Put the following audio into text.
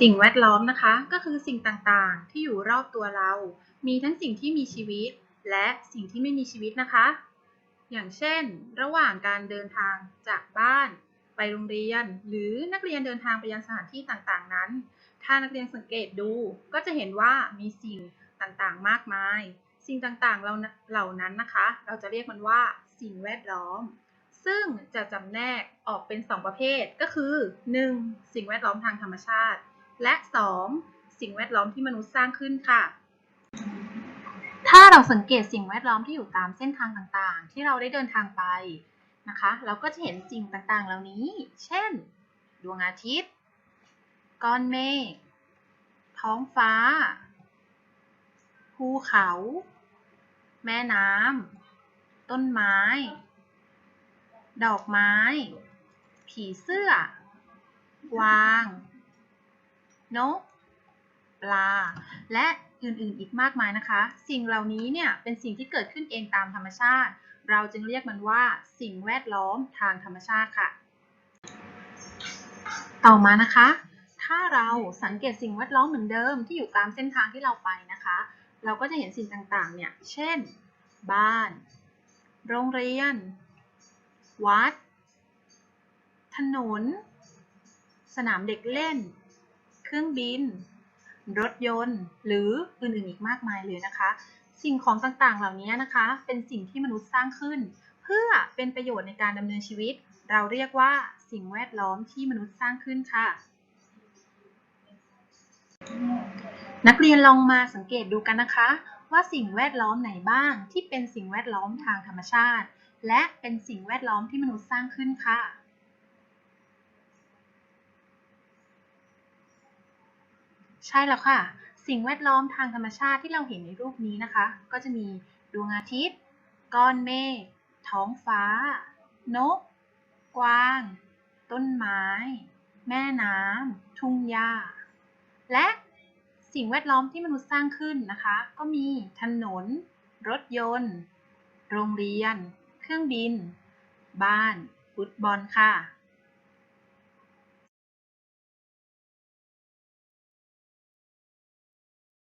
สิ่งแวดล้อมนะคะ ก็คือสิ่งต่างๆ ที่อยู่รอบตัวเรา มีทั้งสิ่งที่มีชีวิต และสิ่งที่ไม่มีชีวิตนะคะ อย่างเช่น ระหว่างการเดินทางจากบ้าน ไปโรงเรียน หรือนักเรียนเดินทางไปยังสถานที่ต่างๆ นั้น ถ้านักเรียนสังเกตดู ก็จะเห็นว่ามีสิ่งต่างๆ มากมาย สิ่งต่างๆ เหล่านั้นนะคะ เราจะเรียกมันว่าสิ่งแวดล้อม ซึ่งจะจำแนกออกเป็น 2 ประเภท ก็คือ 1. สิ่งแวดล้อมทางธรรมชาติ และ 2. สิ่งแวดล้อมที่มนุษย์สร้างขึ้นค่ะ ถ้าเราสังเกตสิ่งแวดล้อมที่อยู่ตามเส้นทางต่างๆ ที่เราได้เดินทางไปนะคะ เราก็จะเห็นสิ่งต่างๆ เหล่านี้ เช่น ดวงอาทิตย์ ก้อนเมฆ ท้องฟ้า ภูเขา แม่น้ำ ต้นไม้ ดอกไม้ ผีเสื้อ กวาง นก ปลา และอื่นๆอีกมากมายนะคะ สิ่งเหล่านี้เนี่ยเป็นสิ่งที่เกิดขึ้นเองตามธรรมชาติ เราจึงเรียกมันว่าสิ่งแวดล้อมทางธรรมชาติค่ะ ต่อมานะคะ ถ้าเราสังเกตสิ่งแวดล้อมเหมือนเดิมที่อยู่ตามเส้นทางที่เราไปนะคะ เราก็จะเห็นสิ่งต่างๆ เนี่ย เช่น บ้าน โรงเรียน วัด ถนน สนามเด็กเล่น เครื่องบิน รถยนต์ หรืออื่นๆอีกมากมายเลยนะคะ สิ่งของต่างๆเหล่านี้นะคะ เป็นสิ่งที่มนุษย์สร้างขึ้น เพื่อเป็นประโยชน์ในการดำเนินชีวิต เราเรียกว่าสิ่งแวดล้อมที่มนุษย์สร้างขึ้นค่ะ นักเรียนลองมาสังเกตดูกันนะคะ ว่าสิ่งแวดล้อมไหนบ้างที่เป็นสิ่งแวดล้อมทางธรรมชาติ และเป็นสิ่งแวดล้อมที่มนุษย์สร้างขึ้นค่ะ ใช่แล้วค่ะ สิ่งแวดล้อมทางธรรมชาติที่เราเห็นในรูปนี้นะคะ ก็จะมีดวงอาทิตย์ ก้อนเมฆ ท้องฟ้า นก กวาง ต้นไม้ แม่น้ำ ทุ่งหญ้า และสิ่งแวดล้อมที่มนุษย์สร้างขึ้นนะคะ ก็มีถนน รถยนต์ โรงเรียน เครื่องบิน บ้าน ฟุตบอลค่ะ